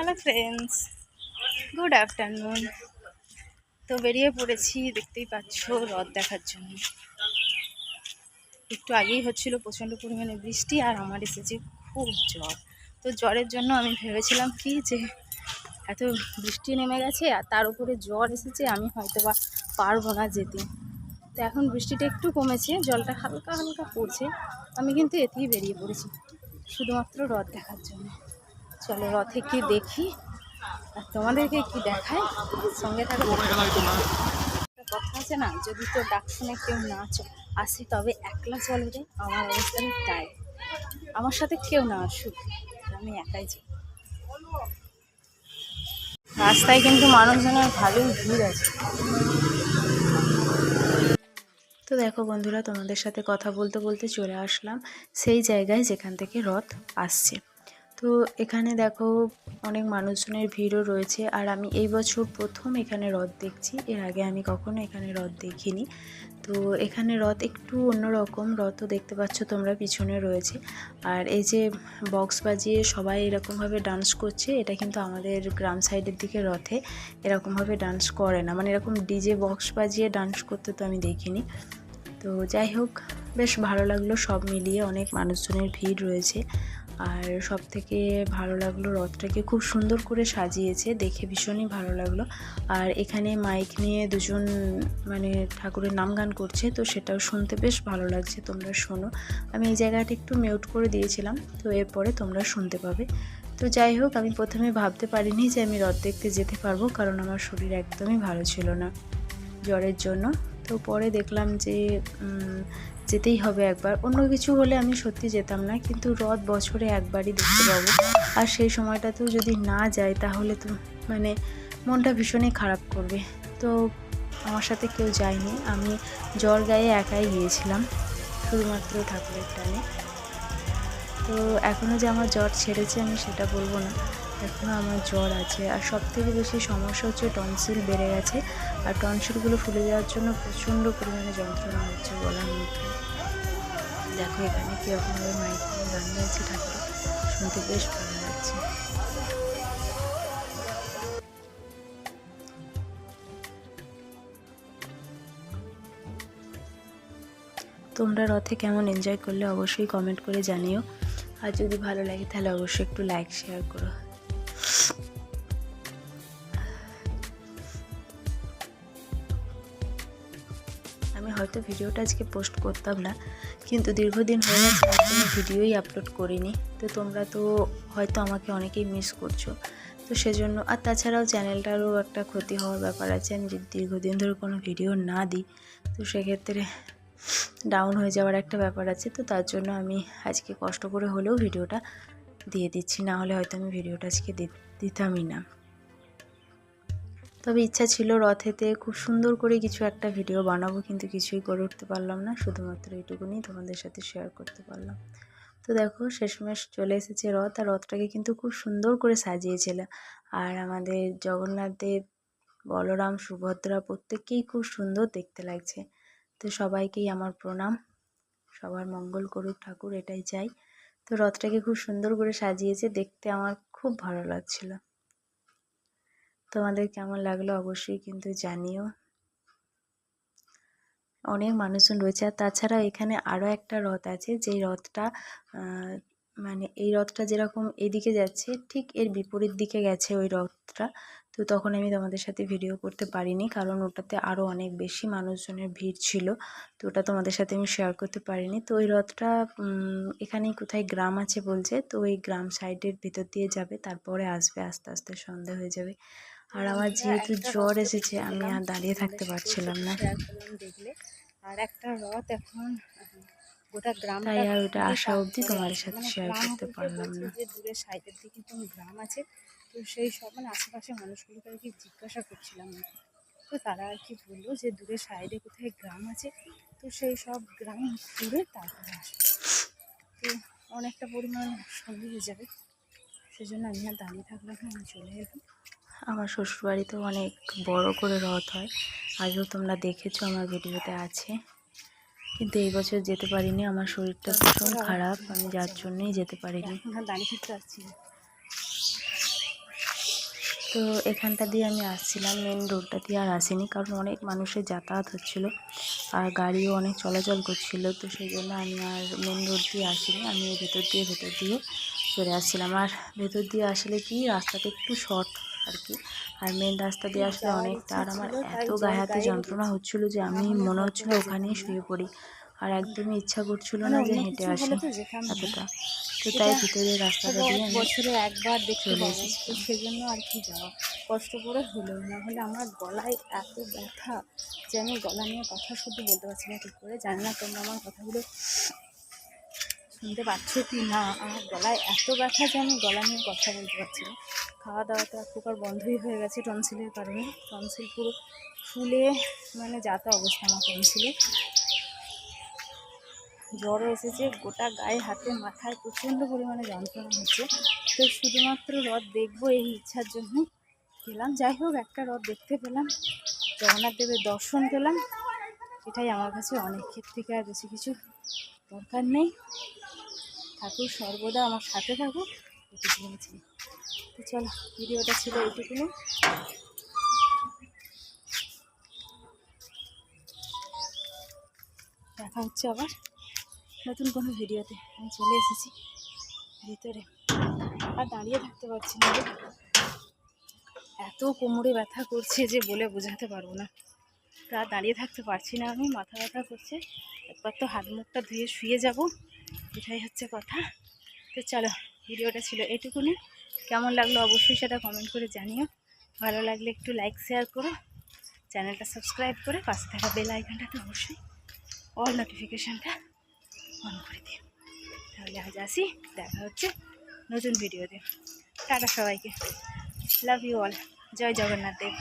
Hello friends good afternoon তো বেরিয়ে পড়েছি, দেখতেই পাচ্ছ, রথ দেখার জন্য। একটু আগেই হচ্ছিল প্রচণ্ড পরিমাণে বৃষ্টি আর আমার এসেছে খুব জ্বর। তো জ্বরের জন্য আমি ভেবেছিলাম কি যে, এত বৃষ্টি নেমে গেছে আর তার উপরে জ্বর এসেছে, আমি হয়তো বা পারব না যেতে। তো এখন বৃষ্টিটা একটু কমেছে, জলটা হালকা হালকা পড়ছে। আমি কিন্তু এতেই বেরিয়ে পড়েছি, শুধুমাত্র রথ দেখার জন্য। চলো রথে কি দেখি? আর তোমাদেরকে কি দেখায় সঙ্গে থাকো। কথা আছে না, যদি তোর ডাক শুনে কেউ না আসে তবে একলা চলে রে, আমার অবস্থা ঠিক তাই। আমার সাথে কেউ না আসুক, আমি একাই যাই। রাস্তায় কিন্তু মানুষজনের ভালোই ভিড় আছে। তো দেখো বন্ধুরা, তোমাদের সাথে কথা বলতে বলতে চলে আসলাম সেই জায়গায় যেখান থেকে রথ আসছে। তো এখানে দেখো অনেক মানুষজনের ভিড়ও রয়েছে আর আমি এই বছর প্রথম এখানে রথ দেখছি। এর আগে আমি কখনো এখানে রথ দেখিনি। তো এখানে রথ একটু অন্যরকম রথও দেখতে পাচ্ছ তোমরা, পিছনে রয়েছে। আর এই যে বক্স বাজিয়ে সবাই এরকমভাবে ডান্স করছে, এটা কিন্তু আমাদের গ্রাম সাইডের দিকে রথে এরকমভাবে ডান্স করে না। মানে এরকম ডিজে বক্স বাজিয়ে ডান্স করতে তো আমি দেখিনি। তো যাই হোক, বেশ ভালো লাগল সব মিলিয়ে, অনেক মানুষজনের ভিড় রয়েছে। আর সব থেকে ভালো লাগল রথটাকে খুব সুন্দর করে সাজিয়েছে, দেখে ভীষণই ভালো লাগল। আর এখানে মাইক নিয়ে দুজন মানে ঠাকুরের নাম গান করছে, তো সেটাও শুনতে বেশ ভালো লাগছে, তোমরা শোনো। আমি এই জায়গাটা একটু মিউট করে দিয়েছিলাম, তো এরপরে তোমরা শুনতে পাবে। তো যাই হোক, আমি প্রথমে ভাবতে পারিনি যে আমি রথ দেখতে যেতে পারব, কারণ আমার শরীর একদমই ভালো ছিল না। জ্বরের জন্য তো পরে দেখলাম যে যেতেই হবে একবার। অন্য কিছু হলে আমি সত্যি যেতাম না, কিন্তু রথ বছরে একবারই দেখতে পাবো। আর সেই সময়টাতেও যদি না যাই, তাহলে তো মানে মনটা ভীষণই খারাপ করবে। তো আমার সাথে কেউ যায়নি। আমি জ্বর গায়ে একাই গিয়েছিলাম, শুধুমাত্র ঠাকুরের টানে। তো এখনও যে আমার জ্বর ছেড়েছে, আমি সেটা বলব না। এখনও আমার জ্বর আছে। আর সব থেকে বেশি সমস্যা হচ্ছে টনসিল বেড়ে গেছে। আর টনসিলগুলো ফুলে যাওয়ার জন্য প্রচণ্ড পরিমাণে যন্ত্রণা হচ্ছে গলার মধ্যে। দেখো এখানে কীরকমভাবে মাইক নিয়ে গান গাইছে ঠাকুর। শুনতে বেশ ভালো লাগছে। তোমরা রথে কেমন এনজয় করলে অবশ্যই কমেন্ট করে জানিও। আর যদি ভালো লাগে তাহলে অবশ্যই একটু লাইক শেয়ার করো। হয়তো ভিডিওটা আজকে পোস্ট করতাম না, কিন্তু দীর্ঘদিন হয়ে গেছে আর কোনো ভিডিওই আপলোড করিনি। তো তোমরা তো হয়তো আমাকে অনেকেই মিস করছ। তো সেজন্য, আর তাছাড়াও চ্যানেলটারও একটা ক্ষতি হওয়ার ব্যাপার আছে, আমি যদি দীর্ঘদিন ধরে কোনো ভিডিও না দিই, তো সেক্ষেত্রে ডাউন হয়ে যাওয়ার একটা ব্যাপার আছে। তো তার জন্য আমি আজকে কষ্ট করে হলেও ভিডিওটা দিয়ে দিচ্ছি, না হলে হয়তো আমি ভিডিওটা আজকে দিতামই না। তবে ইচ্ছা ছিল রথেতে খুব সুন্দর করে কিছু একটা ভিডিও বানাবো, কিন্তু কিছুই করে উঠতে পারলাম না। শুধুমাত্র এইটুকুনি তোমাদের সাথে শেয়ার করতে পারলাম। তো দেখো, শেষমেশ চলে এসেছে রথ, আর রথটাকে কিন্তু খুব সুন্দর করে সাজিয়েছিল। আর আমাদের জগন্নাথ দেব, বলরাম, সুভদ্রা প্রত্যেককেই খুব সুন্দর দেখতে লাগছে। তো সবাইকেই আমার প্রণাম। সবার মঙ্গল করুক ঠাকুর, এটাই চাই। তো রথটাকে খুব সুন্দর করে সাজিয়েছে, দেখতে আমার খুব ভালো লাগছিল। তোমাদের কেমন লাগল অবশ্যই কিন্তু জানিও। অনেক মানুষজন রয়েছে আর তাছাড়া এখানে আরও একটা রথ আছে যেই রথটা মানে এই রথটা যেরকম এদিকে যাচ্ছে ঠিক এর বিপরীত দিকে গেছে ওই রথটা। তো তখন আমি তোমাদের সাথে ভিডিও করতে পারিনি কারণ ওটাতে আরও অনেক বেশি মানুষজনের ভিড় ছিল তো ওটা তোমাদের সাথে আমি শেয়ার করতে পারিনি। তো ওই রথটা উম, এখানেই কোথায় গ্রাম আছে বলছে তো ওই গ্রাম সাইডের ভিতর দিয়ে যাবে তারপরে আসবে আস্তে আস্তে সন্ধে হয়ে যাবে। আর আমার যেহেতু জ্বর এসেছে আমি আর দাঁড়িয়ে থাকতে পারছিলাম না। দেখলে। আর একটা রথ এখন গোটা গ্রাম তাই আর ওটা আসা অবধি তোমাদের সাথে শেয়ার করতে পারলাম না। যে দূরে সাইডের দিকে কোন গ্রাম আছে তো সেই সব মানে আশেপাশে মানুষগুলোকে আর কি জিজ্ঞাসা করছিলাম। তো তারা আর কি বলল যে দূরে সাইডে কোথায় গ্রাম আছে তো সেই সব গ্রাম ঘুরে তারপরে আসবে তো অনেকটা পরিমাণ সন্ধে হয়ে যাবে। সেজন্য আমি আর দাঁড়িয়ে থাকলাম আমি চলে এলাম। আমার শ্বশুরবাড়িতেও অনেক বড় করে রথ হয়। আগেও তোমরা দেখেছ আমার ভিডিওতে আছে। কিন্তু এই বছর যেতে পারিনি, আমার শরীরটা ভীষণ খারাপ, আমি যার জন্যই যেতে পারিনি। তো এখানটা দিয়ে আমি আসছিলাম মেন রোডটা দিয়ে আর আসিনি, কারণ অনেক মানুষের যাতায়াত হচ্ছিল আর গাড়িও অনেক চলাচল করছিল, তো সেই জন্য আমি আর মেন রোড দিয়ে আসিনি, আমি ভেতর দিয়ে ভেতর দিয়ে চলে আসছিলাম। আর ভেতর দিয়ে আসলে কি, রাস্তাটা একটু শর্ট আর কি আর মেন রাস্তা দিয়ে আসলে অনেকটা আর আমার এত গায়ে হাতে যন্ত্রণা হচ্ছিল যে আমি মনে হচ্ছিল ওখানেই শুয়ে পড়ি। আর একদমই ইচ্ছা করছিল মানে না যে হেঁটে আসি। এতটা। তো তাই এটা ভিতরের রাস্তাটা দিয়ে বছরে একবার দেখতে পাবো। এসেছি। তো সেজন্য আর কি যাওয়া। কষ্ট করে হলো। না হলে আমার গলায় এত ব্যথা যে আমি গলা নিয়ে কথা শুধু বলতে পারছি না ঠিক করে। জানি না তোমরা আমার কথাগুলো শুনতে পাচ্ছ কি না আমার গলায় এত ব্যথা যে আমি গলা নিয়ে কথা বলতে পারছি না। খাওয়া দাওয়া তো এক প্রকার বন্ধই হয়ে গেছে টনসিলের কারণে। টনসিল পুরো ফুলে মানে যাতা অবস্থা আমার টনসিলে জ্বর এসেছে, গোটা গায়ে, হাতে, মাথায় প্রচণ্ড পরিমাণে যন্ত্রণা হচ্ছে। তো শুধুমাত্র রথ দেখব এই ইচ্ছার জন্য গেলাম। যাই হোক, একটা রথ দেখতে পেলাম, জগন্নাথ দেবের দর্শন পেলাম। এটাই আমার কাছে অনেক থেকে আর বেশি কিছু দরকার নেই। ঠাকুর সর্বদা আমার সাথে থাকুক এটুকু তো চলো, ভিডিওটা ছিল এইটুকুনি। দেখা হচ্ছে আবার নতুন কোনো ভিডিওতে। আমি চলে এসেছি ভিতরে। আর দাঁড়িয়ে থাকতে পারছি না এত কোমরে ব্যথা করছে যে বলে বোঝাতে পারব না। তা দাঁড়িয়ে থাকতে পারছি না আমি, মাথা ব্যথা করছে। একবার তো হাত মুখটা ধুয়ে শুয়ে যাব, এটাই হচ্ছে কথা। তো চলো, ভিডিওটা ছিল এটুকুনি কেমন লাগল অবশ্যই সেটা কমেন্ট করে জানিও। ভালো লাগলে একটু লাইক শেয়ার করো। চ্যানেলটা সাবস্ক্রাইব করে পাশে থাকা বেল আইকনটাতে অবশ্যই অল নোটিফিকেশানটা অন করে দিও। তাহলে আজ আসি, দেখা হচ্ছে নতুন ভিডিওতে টাটা সবাইকে। Love you all Joy Jagannath Dev.